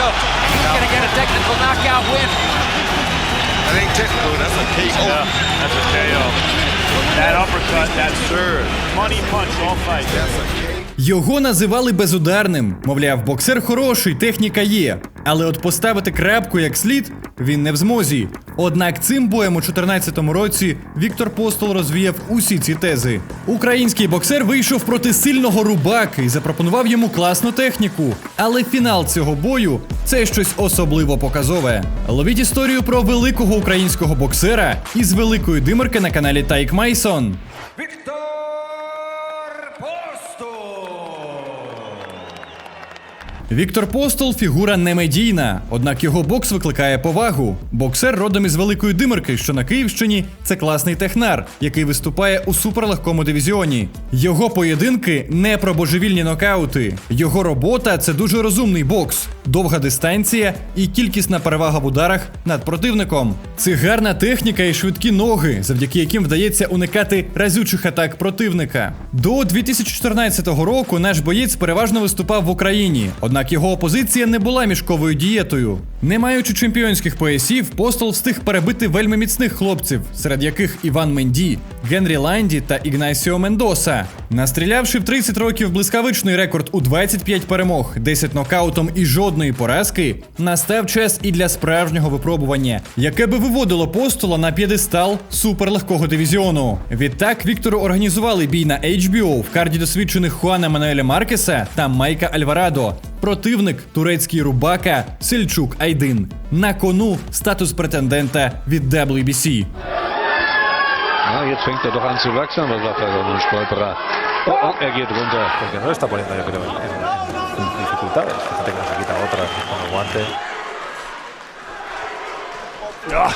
show. He's going to get a technical knockout win. That ain't technical, that's a KO. Yeah, that's a oh. KO. That uppercut, that serve, money punch all fight. That's a KO. Його називали безударним. Мовляв, боксер хороший, техніка є. Але от поставити крапку як слід він не в змозі. Однак цим боєм у 2014 році Віктор Постол розвіяв усі ці тези. Український боксер вийшов проти сильного рубаки і запропонував йому класну техніку. Але фінал цього бою це щось особливо показове. Ловіть історію про великого українського боксера із великої димерки на каналі Тайк Майсон. Віктор Постол! Віктор Постол фігура немедійна, однак його бокс викликає повагу. Боксер родом із великої димерки, що на Київщині це класний технар, який виступає у суперлегкому дивізіоні. Його поєдинки не про божевільні нокаути. Його робота це дуже розумний бокс, довга дистанція і кількісна перевага в ударах над противником. Це гарна техніка і швидкі ноги, завдяки яким вдається уникати разючих атак противника. До 2014 року наш боєць переважно виступав в Україні, однак його опозиція не була мішковою дієтою. Не маючи чемпіонських поясів, постол встиг перебити вельми міцних хлопців, серед яких Іван Менді, Генрі Ланді та Ігнасіо Мендоса. Настрілявши в 30 років блискавичний рекорд у 25 перемог, 10 нокаутом і жодної поразки, настав час і для справжнього випробування, яке би виводило постола на п'єдестал суперлегкого дивізіону. Відтак Віктору організували бій на HBO в карді досвідчених Хуана Мануеля Маркеса та Майка Альварадо. Противник турецький рубака Сельчук Айдин. На кону статус претендента від WBC. Nou, jetzt fängt er doch an zu wachsen, was sagt er? Ein Stolperer. Oh, oh, er geht runter. porque no está poniendo yo creo en, dificultades. Fíjate que se quita otra con el guante. Ja,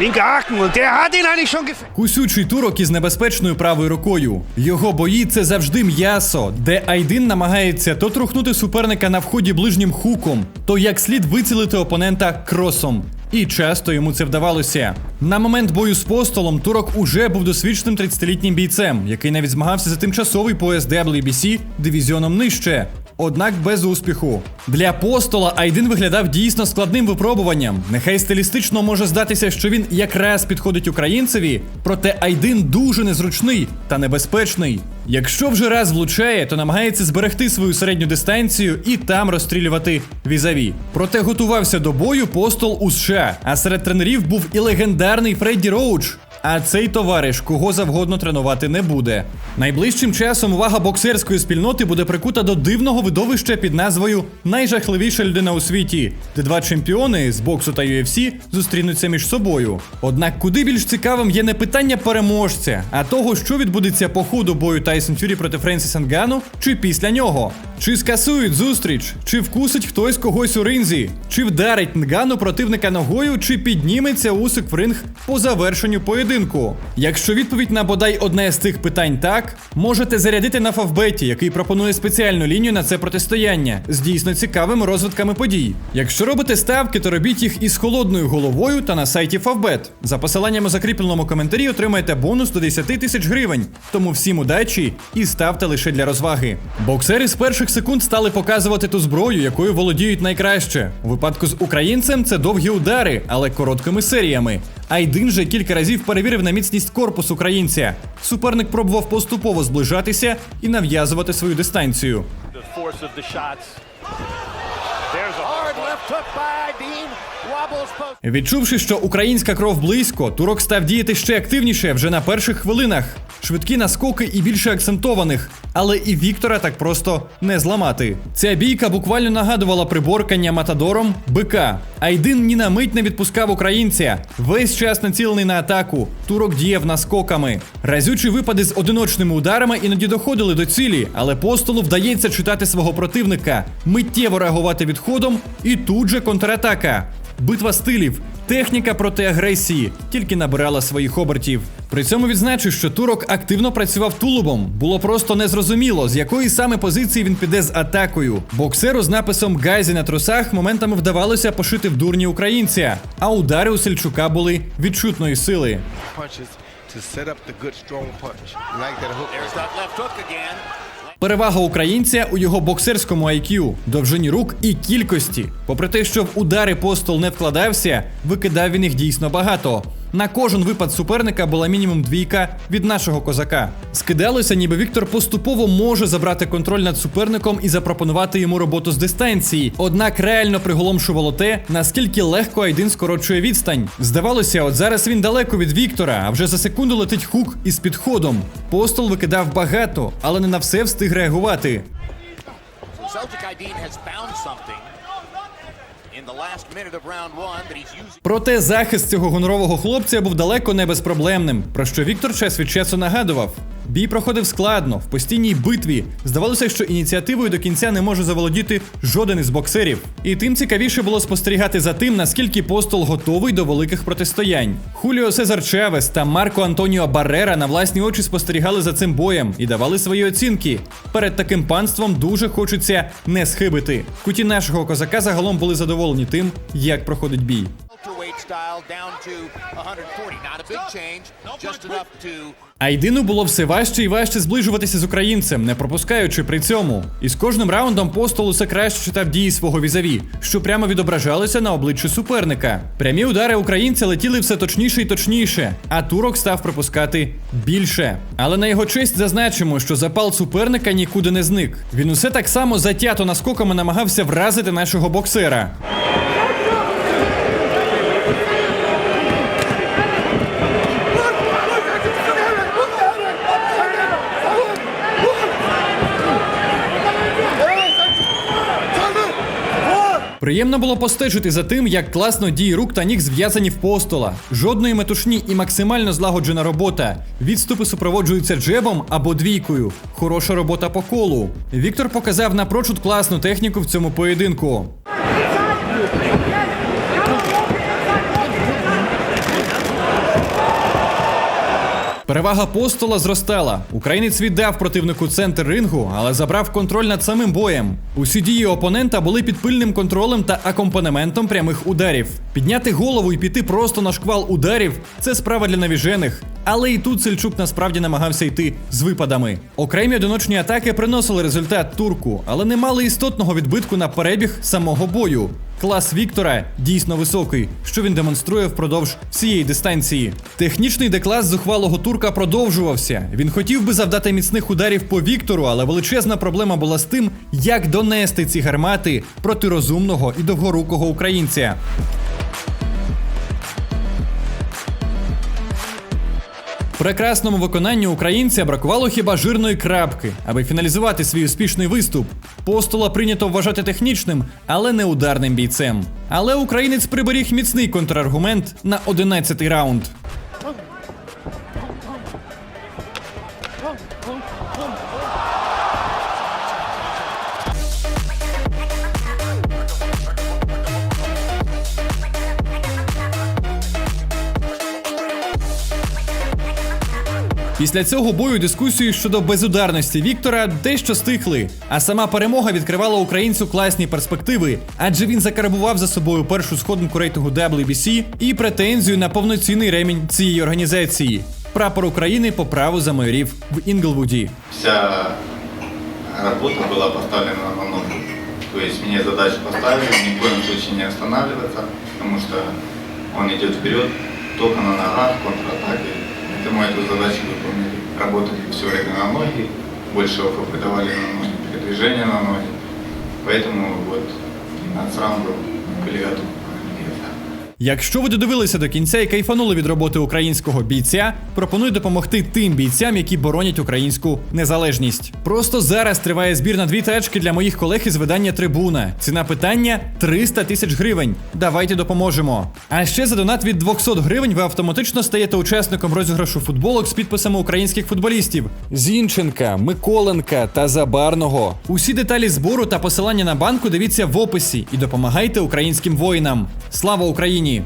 linker Haken und der hat ihn eigentlich. Кусючий турок із небезпечною правою рукою. Його бої це завжди м'ясо, де Айдин намагається то трухнути суперника на вході ближнім хуком, то як слід вицілити опонента кросом. І часто йому це вдавалося. На момент бою з постолом турок уже був досвідченим 30-літнім бійцем, який навіть змагався за тимчасовий пояс WBC дивізіоном нижче. Однак без успіху. Для постола Айдин виглядав дійсно складним випробуванням. Нехай стилістично може здатися, що він якраз підходить українцеві, проте Айдин дуже незручний та небезпечний. Якщо вже раз влучає, то намагається зберегти свою середню дистанцію і там розстрілювати візаві. Проте готувався до бою постол у США, а серед тренерів був і легендарний Фредді Роуч. А цей товариш кого завгодно тренувати не буде. Найближчим часом увага боксерської спільноти буде прикута до дивного видовища під назвою Найжахливіша людина у світі, де два чемпіони з боксу та UFC зустрінуться між собою. Однак куди більш цікавим є не питання переможця, а того, що відбудеться по ходу бою Тайсон Фюрі проти Френсіса Нгану, чи після нього. Чи скасують зустріч, чи вкусить хтось когось у ринзі, чи вдарить Нгану противника ногою, чи підніметься усик в ринг по завершенню поєдинку. Якщо відповідь на бодай одне з цих питань так, можете зарядити на Фавбеті, який пропонує спеціальну лінію на це протистояння з дійсно цікавими розвитками подій. Якщо робите ставки, то робіть їх із холодною головою та на сайті Фавбет. За посиланням у закріпленому коментарі отримаєте бонус до 10 тисяч гривень. Тому всім удачі і ставте лише для розваги. Боксери з перших секунд стали показувати ту зброю, якою володіють найкраще. У випадку з українцем це довгі удари, але короткими серіями. Айдин же кілька разів перевірив на міцність корпус українця. Суперник пробував поступово зближатися і нав'язувати свою дистанцію. Відчувши, що українська кров близько, турок став діяти ще активніше вже на перших хвилинах. Швидкі наскоки і більше акцентованих, але і Віктора так просто не зламати. Ця бійка буквально нагадувала приборкання матадором бика. Айдин ні на мить не відпускав українця. Весь час націлений на атаку. Турок діяв наскоками. Разючі випади з одиночними ударами іноді доходили до цілі, але постолу вдається читати свого противника, миттєво реагувати відходом і тут же контратака. Битва стилів, техніка проти агресії, тільки набирала своїх обертів. При цьому відзначу, що турок активно працював тулубом. Було просто незрозуміло, з якої саме позиції він піде з атакою. Боксеру з написом Гайзі на трусах моментами вдавалося пошити в дурні українця, а удари у Сельчука були відчутної сили. Перевага українця у його боксерському IQ, довжині рук і кількості. Попри те, що в удари постол не вкладався, викидав він їх дійсно багато. На кожен випад суперника була мінімум двійка від нашого козака. Скидалося, ніби Віктор поступово може забрати контроль над суперником і запропонувати йому роботу з дистанції. Однак реально приголомшувало те, наскільки легко Айдин скорочує відстань. Здавалося, от зараз він далеко від Віктора, а вже за секунду летить хук із підходом. Постол викидав багато, але не на все встиг реагувати. Something Проте захист цього гонорового хлопця був далеко не безпроблемним, про що Віктор час від часу нагадував. Бій проходив складно, в постійній битві. Здавалося, що ініціативою до кінця не може заволодіти жоден із боксерів. І тим цікавіше було спостерігати за тим, наскільки постол готовий до великих протистоянь. Хуліо Сезар Чавес та Марко Антоніо Баррера на власні очі спостерігали за цим боєм і давали свої оцінки. Перед таким панством дуже хочеться не схибити. Куті нашого козака загалом були задоволені тим, як проходить бій. Style down to 140. Not a big change, just enough to Айдину було все важче і важче зближуватися з українцем, не пропускаючи при цьому. І з кожним раундом постол усе краще читав дії свого візаві, що прямо відображалося на обличчі суперника. Прямі удари українця летіли все точніше і точніше, а турок став пропускати більше. Але на його честь зазначимо, що запал суперника нікуди не зник. Він усе так само затято наскоками намагався вразити нашого боксера. Приємно було постежити за тим, як класно дії рук та ніг зв'язані в постола. Жодної метушні і максимально злагоджена робота. Відступи супроводжуються джебом або двійкою. Хороша робота по колу. Віктор показав напрочуд класну техніку в цьому поєдинку. Перевага постола зростала. Українець віддав противнику центр рингу, але забрав контроль над самим боєм. Усі дії опонента були під пильним контролем та акомпанементом прямих ударів. Підняти голову і піти просто на шквал ударів це справа для навіжених. Але і тут Сельчук насправді намагався йти з випадами. Окремі одиночні атаки приносили результат турку, але не мали істотного відбитку на перебіг самого бою. Клас Віктора дійсно високий, що він демонструє впродовж всієї дистанції. Технічний деклас зухвалого турка продовжувався. Він хотів би завдати міцних ударів по Віктору, але величезна проблема була з тим, як донести ці гармати проти розумного і довгорукого українця. Прекрасному виконанні українця бракувало хіба жирної крапки, аби фіналізувати свій успішний виступ. Постола прийнято вважати технічним, але не ударним бійцем. Але українець приберіг міцний контраргумент на 11-й раунд. Після цього бою дискусії щодо безударності Віктора дещо стихли, а сама перемога відкривала українцю класні перспективи, адже він закарбував за собою першу сходинку рейтингу WBC і претензію на повноцінний ремінь цієї організації. Прапор України по праву замайорів в Інглвуді. вся работа была поставлена на ногу. То есть мне задачу поставили ни в коем случае не останавливаться, потому что он идет вперед только на ногах, контратаке. Поэтому эту задачу выполнили. Работали все время на ноги, больше ОФП давали на ноги, передвижение на ноги. Поэтому вот 12 раундов были готовы. Якщо ви додивилися до кінця і кайфанули від роботи українського бійця, пропоную допомогти тим бійцям, які боронять українську незалежність. Просто зараз триває збір на дві тачки для моїх колег із видання Трибуна. Ціна питання 300 тисяч гривень. Давайте допоможемо. А ще за донат від 200 гривень ви автоматично стаєте учасником розіграшу футболок з підписами українських футболістів: Зінченка, Миколенка та Забарного. Усі деталі збору та посилання на банку дивіться в описі і допомагайте українським воїнам. Слава Україні! ні.